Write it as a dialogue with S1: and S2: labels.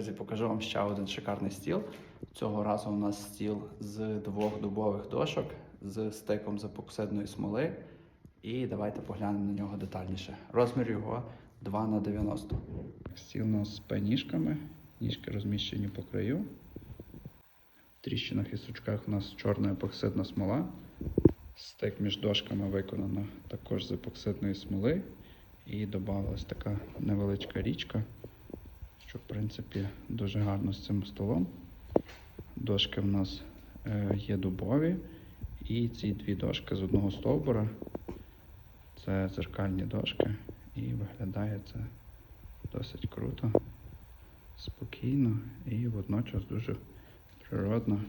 S1: Друзі, покажу вам ще один шикарний стіл. Цього разу у нас стіл з двох дубових дошок з стеком з епоксидної смоли. І давайте поглянемо на нього детальніше. Розмір його 2 на 90. Стіл у нас з П-ніжками. Ніжки розміщені по краю. В тріщинах і сучках у нас чорна епоксидна смола. Стек між дошками виконано також з епоксидної смоли. І додавалась така невеличка річка, що в принципі дуже гарно з цим столом. Дошки в нас е, є дубові, і ці дві дошки з одного стовбура. Це зеркальні дошки, і виглядає це досить круто, спокійно і водночас дуже природно